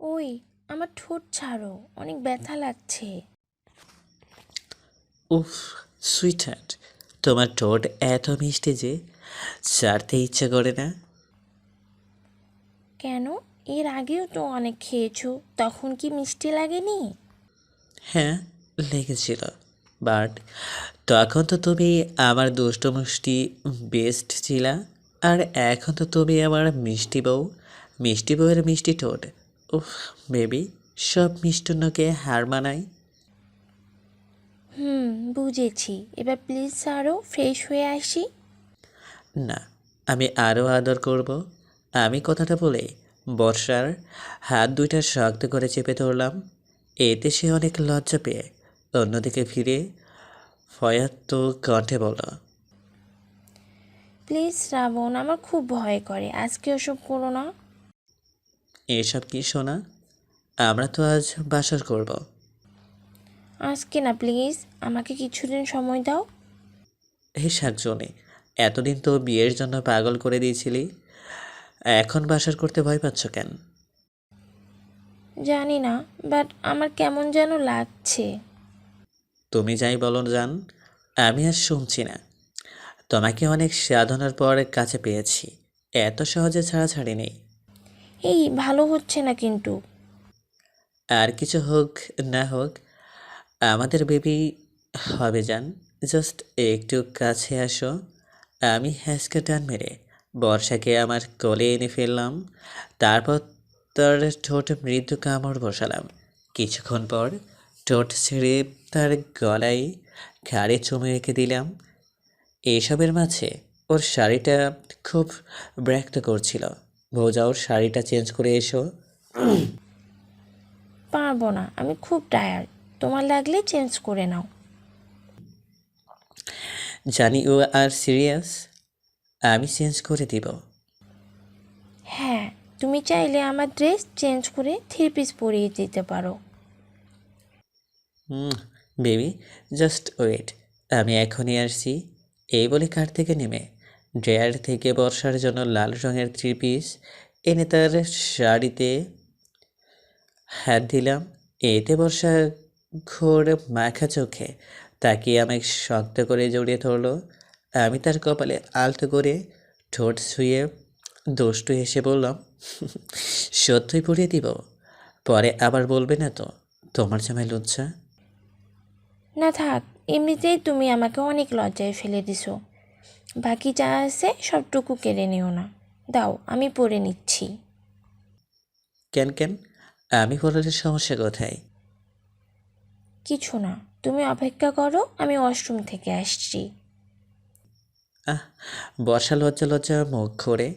ওই আমার ঠোঁট ছাড়ো অনেক ব্যথা লাগছে। উফ সুইট হার্ট তোমার ঠোঁট এত মিষ্টি যে ছাড়তে ইচ্ছা করে না। কেন? এর আগেও তো অনেক খেয়েছো তখন কি মিষ্টি লাগেনি? হ্যাঁ লেগেছিল বাট তখন তো তুমি আমার দুষ্ট মুষ্টি বেস্ট ছিলা আর এখন তো তুমি আমার মিষ্টি বউ মিষ্টি বউয়ের মিষ্টি ঠোঁট। উফ বেবি সব মিষ্টুন্নকে হার মানায়। হুম বুঝেছি। এবার প্লিজ আরও ফ্রেশ হয়ে আসি। না আমি আরও আদর করব। আমি কথাটা বলে বর্ষার হাত দুইটা শক্ত করে চেপে ধরলাম। এতে সে অনেক লজ্জা পেয়ে অন্যদিকে ফিরে ফয়াত্ত কণ্ঠে বলল প্লিজ শ্রাবণ আমার খুব ভয় করে। আজকে ওসব করো না। এসব কি শোনা আমরা তো আজ বাসর করব। আজকে না প্লিজ আমাকে কিছুদিন সময় দাও। হে শাকজনে এতদিন তো বিয়ের জন্য পাগল করে দিয়েছিলি। এখন বাসর করতে ভয় পাচ্ছ কেন? জানি না বাট আমার কেমন যেন লাগছে। তুমি যাই বলো জান আমি আর শুনছি না। তোমাকে অনেক সাধনার পর কাছে পেয়েছি। এত সহজে ছাড়াছাড়ি নেই। এই ভালো হচ্ছে না কিন্তু। আর কিছু হোক না হোক, আমাদের বেবি হবে যান জাস্ট একটু কাছে আসো। আমি হ্যাসকে টান মেরে বর্ষাকে আমার কোলে এনে ফেললাম। তারপর তার ঠোঁট মৃদু কামড় বসালাম। কিছুক্ষণ পর ঠোঁট ছেড়ে তার গলায় ঘাড়ে চুমে রেখে দিলাম। এসবের মাঝে ওর শাড়িটা খুব ব্র্যাক্ত করছিল। ভৌজা ওর শাড়িটা চেঞ্জ করে এসো। পারব না আমি খুব টায়ার্ড তোমার লাগলে চেঞ্জ করে নাও। জানি ও আর সিরিয়াস আমি চেঞ্জ করে দিব। হ্যাঁ তুমি চাইলে আমার ড্রেস চেঞ্জ করে থ্রি পিস পরিয়ে দিতে পারো। হুম বেবি জাস্ট ওয়েট আমি এখনই আসছি। এই বলে কার থেকে নেমে? ড্রেয়ার থেকে বর্ষার জন্য লাল রঙের থ্রি পিস এনে তার শাড়িতে হাত দিলাম। এতে বর্ষা ঘোর মাখা চোখে তাকিয়ে আমাকে শক্ত করে জড়িয়ে ধরলো। আমি তার কপালে আলতো করে ঠোঁট ছুঁয়ে দুষ্টু হেসে বললাম, সত্যই পড়িয়ে দিব। পরে আবার বলবে না তো, তোমার জামাই লজ্জা? না থাক, এমনিতেই তুমি আমাকে অনেক লজ্জায় ফেলে দিছো। বাকি যা আছে সবটুকু কেড়ে নিও না। দাও আমি পরে নিচ্ছি। কেন কেন? আমি বলার সমস্যা কোথায়? কিছু না তুমি অপেক্ষা করো আমি ওয়াশরুম থেকে আসছি। আহ বর্ষা লজ্জা লজ্জা মুখ করে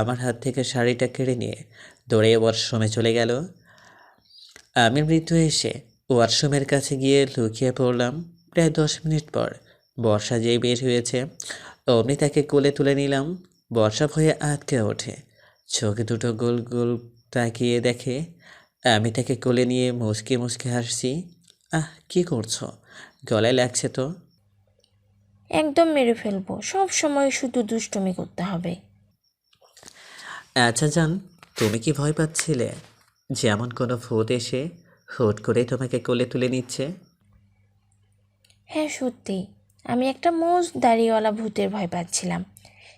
আমার হাত থেকে শাড়িটা কেড়ে নিয়ে দৌড়ে ওয়াশরুমে চলে গেল। আমি মৃত্যু এসে ওয়াশরুমের কাছে গিয়ে লুকিয়ে পড়লাম। প্রায় দশ মিনিট পর বর্ষা যেই বের হয়েছে অমনি তাকে কোলে তুলে নিলাম। বর্ষা ভয়ে আটকে ওঠে। চোখ দুটো গোল গোল তাকিয়ে দেখে আমি তাকে কোলে নিয়ে মুসকে মুসকে হাসছি। আহ কি করছ? গলায় লাগছে তো? একদম মেরে ফেলব। সব সময় শুধু দুষ্টুমি করতে হবে। আচ্ছা জান তুমি কি ভয় পাচ্ছিলে? যেমন কোনো ভূত এসে হুট করে তোমাকে কোলে তুলে নিচ্ছে? হ্যাঁ সত্যি। আমি একটা মোজ দাড়িওয়ালা ভূতের ভয় পাচ্ছিলাম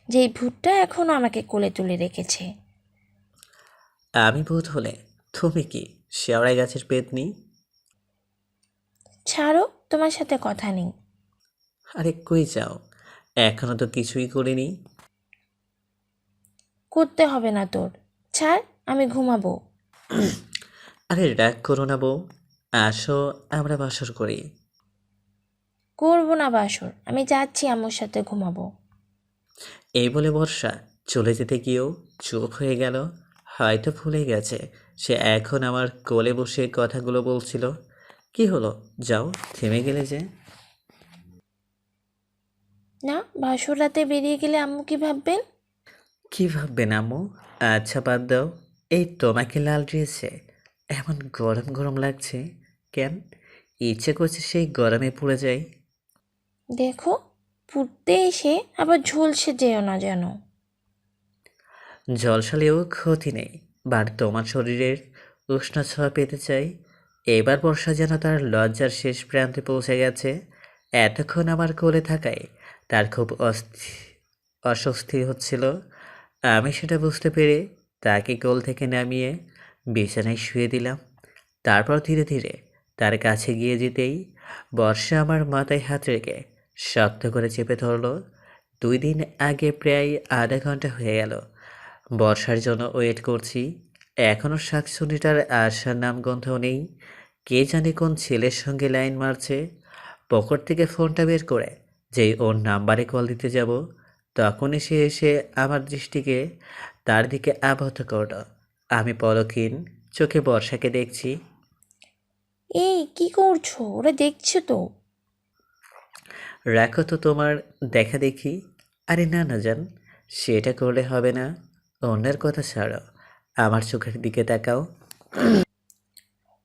যেই ভূতটা এখনও আমাকে কোলে তুলে রেখেছে। আমি ভূত হলে তুমি কি শেওড়াই গাছের পেত পেতনি? ছাড়ো তোমার সাথে কথা নেই। আরে কই যাও এখনও তো কিছুই করিনি। করতে হবে না তোর। ছাড় আমি ঘুমাবো। আরে রাগ করো না বউ আসো আমরা বাসর করি। করব না বাসর আমি যাচ্ছি আম্মুর সাথে ঘুমাবো। এই বলে বর্ষা চলে যেতে গিয়েও চুপ হয়ে গেল। হয়তো ভুলে গেছে সে এখন আমার কোলে বসে কথাগুলো বলছিল। কি হলো? যাও থেমে গেলে যে। না বাসর রাতে বেরিয়ে গেলে আম্মু কি ভাববেন? কি ভাববেন আম্মু? আচ্ছা বাদ দাও। এই তোমাকে লাল ড্রেসে এমন গরম গরম লাগছে। কেন? ইচ্ছে করছে সেই গরমে পড়ে যাই। দেখো, পুড়তে এসে আবার ঝলসে যেও না যেন। জলসালেও ক্ষতি নেই বাট তোমার শরীরের উষ্ণ ছোঁয়া পেতে চাই। এবার বর্ষা যেন তার লজ্জার শেষ প্রান্তে পৌঁছে গেছে। এতক্ষণ আমার কোলে থাকায় তার খুব অস্থি, অস্বস্তি হচ্ছিল। আমি সেটা বুঝতে পেরে তাকে কোল থেকে নামিয়ে বিছানায় শুয়ে দিলাম। তারপর ধীরে ধীরে তার কাছে গিয়ে যেতেই বর্ষা আমার মাথায় হাত রেখে শক্ত করে চেপে ধরলো। দুই দিন আগে প্রায় আধা ঘণ্টা হয়ে গেল। বর্ষার জন্য ওয়েট করছি। এখনও শাকসুনিটার আশার নাম নামগন্ধও নেই। কে জানে কোন ছেলের সঙ্গে লাইন মারছে। পকেট থেকে ফোনটা বের করে, যেই ওর নাম্বারে কল দিতে যাব। তখনই সে এসে আমার দৃষ্টিকে তার দিকে আবদ্ধ করল। আমি পলকিন চোখে বর্ষাকে দেখছি। এই, কি করছ? ওরা দেখছে তো। রাখো তো তোমার দেখা দেখি। আরে না না জান সেটা করলে হবে না। অন্যের কথা ছাড়ো আমার চোখের দিকে তাকাও।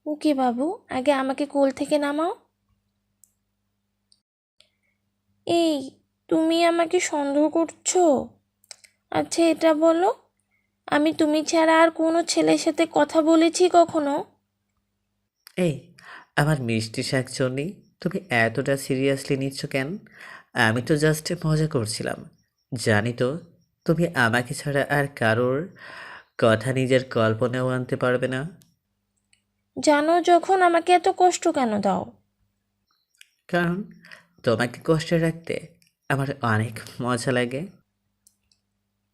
ওকে বাবু আগে আমাকে কোল থেকে নামাও। এই তুমি আমাকে সন্দেহ করছ? আচ্ছা এটা বলো। আমি তুমি ছাড়া আর কোনো ছেলের সাথে কথা বলেছি কখনো? এই আমার মিষ্টি শাকচন্নি। তুমি এতটা সিরিয়াসলি নিচ্ছ কেন? আমি তো জাস্ট মজা করছিলাম। জানি তো তুমি আমাকে ছাড়া আর কারোর কথা নিজের কল্পনাও আনতে পারবে না। জানো যখন আমাকে এত কষ্ট কেন দাও? কারণ তোমাকে কষ্টে রাখতে আমার অনেক মজা লাগে।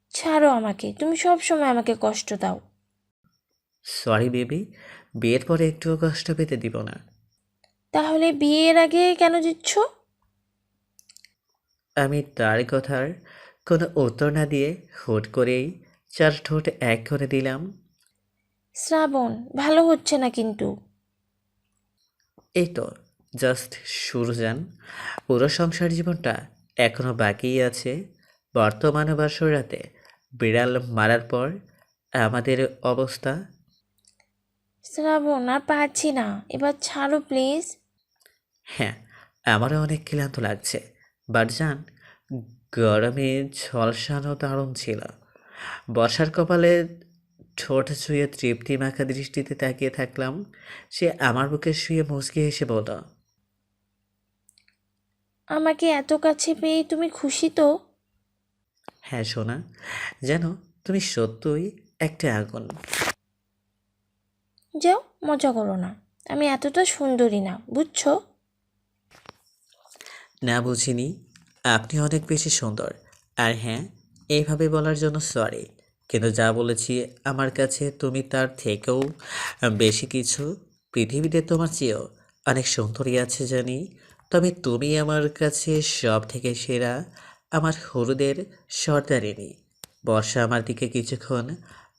ছাড়ো আমাকে তুমি সব সময় আমাকে কষ্ট দাও। সরি বেবি বিয়ের পরে একটুও কষ্ট পেতে দিব না। তাহলে বিয়ের আগে কেন দিচ্ছ আমি তার কথার কোনো উত্তর না দিয়ে হুট করেই চার ঠোঁট এক করে দিলাম। শ্রাবণ ভালো হচ্ছে না কিন্তু। এই তো জাস্ট শুরু যান পুরো সংসার জীবনটা এখনও বাকিই আছে। বর্তমান বাসর রাতে বিড়াল মারার পর আমাদের অবস্থা। শ্রাবণ আর পারছি না। এবার ছাড়ো প্লিজ হ্যাঁ আমারও অনেক ক্লান্ত লাগছে। বাট জান গরমে ঝলসানো দারুণ ছিল। বর্ষার কপালে ঠোঁট ছুঁয়ে তৃপ্তি মাখা দৃষ্টিতে তাকিয়ে থাকলাম। সে আমার বুকে শুয়ে মুচকে এসে বলল আমাকে এত কাছে পেয়ে তুমি খুশি তো? হ্যাঁ সোনা। যেন তুমি সত্যই একটা আগুন। যাও মজা করো না। আমি এতটা সুন্দরী না বুঝছ? না বুঝিনি? আপনি অনেক বেশি সুন্দর। আর হ্যাঁ এইভাবে বলার জন্য সরি কিন্তু যা বলেছি আমার কাছে তুমি তার থেকেও বেশি কিছু পৃথিবীতে তোমার চেয়েও অনেক সুন্দরী আছে জানি। তবে তুমি আমার কাছে সব থেকে সেরা আমার হরুদের সর্দারিনী। বর্ষা আমার দিকে কিছুক্ষণ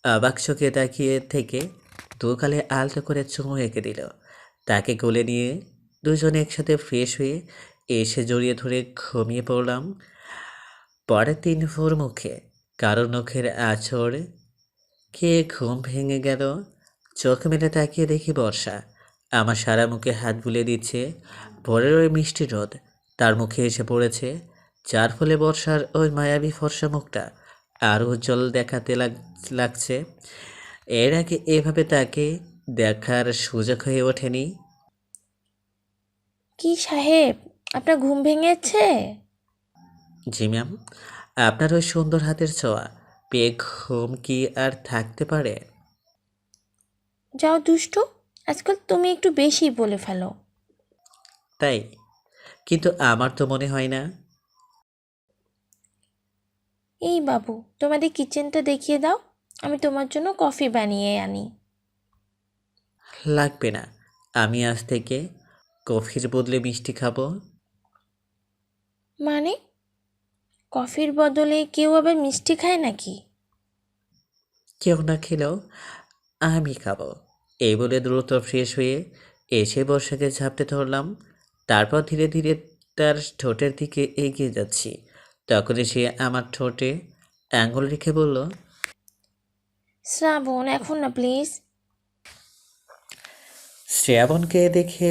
অবাক চোখে তাকিয়ে থেকে দুকালে আলতো করে চুমু এঁকে দিল। তাকে কোলে নিয়ে দুজনে একসাথে ফ্রেশ হয়ে এসে জড়িয়ে ধরে ঘুমিয়ে পড়লাম। পরের দিন ভোর মুখে কারও নখের আছড় খেয়ে ঘুম ভেঙে গেল? চোখ মেলে তাকিয়ে দেখি বর্ষা। আমার সারা মুখে হাত বুলিয়ে দিচ্ছে। ভোরের ওই মিষ্টি রোদ তার মুখে এসে পড়েছে। যার ফলে বর্ষার ওই মায়াবী ফর্সা মুখটা আরও উজ্জ্বল দেখাতে লাগ- লাগছে। এর আগে এভাবে তাকে দেখার সুযোগ হয়ে ওঠেনি। কি সাহেব? আপনার ঘুম ভেঙেছে? জি ম্যাম। আপনার ওই সুন্দর হাতের ছোঁয়া পেয়ে ঘুম কি আর থাকতে পারে? যাও দুষ্টু আজকাল তুমি একটু বেশি বলে ফেলো। তাই? কিন্তু আমার তো মনে হয় না। এই বাবু তোমাদের কিচেনটা দেখিয়ে দাও। আমি তোমার জন্য কফি বানিয়ে আনি। লাগবে না। আমি আজ থেকে কফির বদলে মিষ্টি খাব। মানে? কফির বদলে কেউ আবার মিষ্টি খায় নাকি? কেউ না খেলেও আমি খাব। এই বলে দ্রুত ফ্রেশ হয়ে এসে বর্ষাকে ঝাপটে ধরলাম। তারপর ধীরে ধীরে তার ঠোঁটের দিকে এগিয়ে যাচ্ছি। তখনই সে আমার ঠোঁটে আঙুল রেখে বলল শ্রাবণ এখন না প্লিজ। শ্রাবণকে দেখে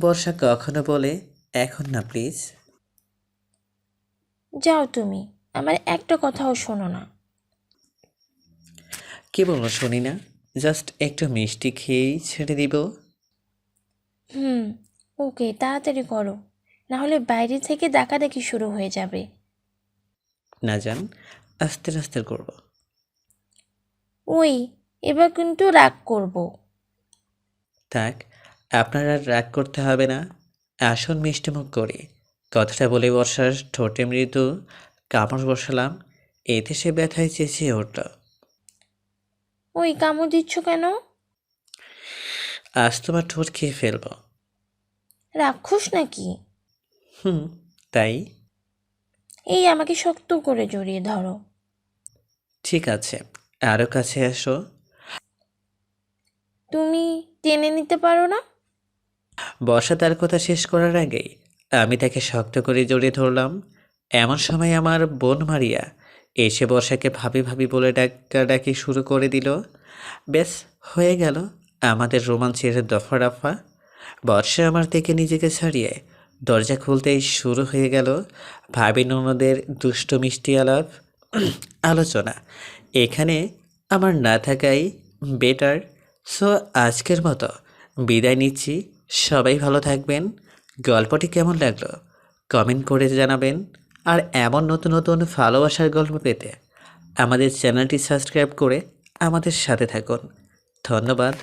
বর্ষা কখনো বলে এখন না প্লিজ। যাও তুমি আমার একটা কথাও শোনো না। কি বলল শুনি না জাস্ট একটু মিষ্টি খেয়েই ছেড়ে দিব। হুম ওকে তাড়াতাড়ি করো নাহলে বাইরে থেকে ডাকাডাকি শুরু হয়ে যাবে। না জান আস্তে আস্তে করব। ওই এবার কিন্তু রাগ করব। থাক আপনার আর রাগ করতে হবে না আসন মিষ্টিমুখ করি। কথাটা বলে বর্ষার ঠোঁটে মৃদু কামড় বসালাম। এতে সে ব্যথায় চেঁচিয়ে উঠল। ওই কামড় দিচ্ছ কেন? আজ তোমার ঠোঁট খেয়ে ফেলব। রাক্ষস নাকি? হুম তাই? এই আমাকে শক্ত করে জড়িয়ে ধরো। ঠিক আছে আরও কাছে এসো। তুমি টেনে নিতে পারো না? বর্ষা তার কথা শেষ করার আগেই আমি তাকে শক্ত করে জড়িয়ে ধরলাম। এমন সময় আমার বোন মারিয়া এসে বর্ষাকে ভাবি ভাবি বলে ডাকাডাকি শুরু করে দিল। বেশ, হয়ে গেল। আমাদের রোমাঞ্চের দফা রফা। বর্ষা আমার থেকে নিজেকে ছাড়িয়ে দরজা খুলতেই শুরু হয়ে গেল ভাবি ননদের দুষ্ট মিষ্টি আলাপ, আলোচনা। এখানে আমার না থাকাই বেটার সো আজকের মতো বিদায় নিচ্ছি। সবাই ভালো থাকবেন। গল্পটি কেমন লাগল? কমেন্ট করে জানাবেন। আর এমন নতুন নতুন ভালোবাসার গল্প পেতে আমাদের চ্যানেলটি সাবস্ক্রাইব করে আমাদের সাথে থাকুন। ধন্যবাদ।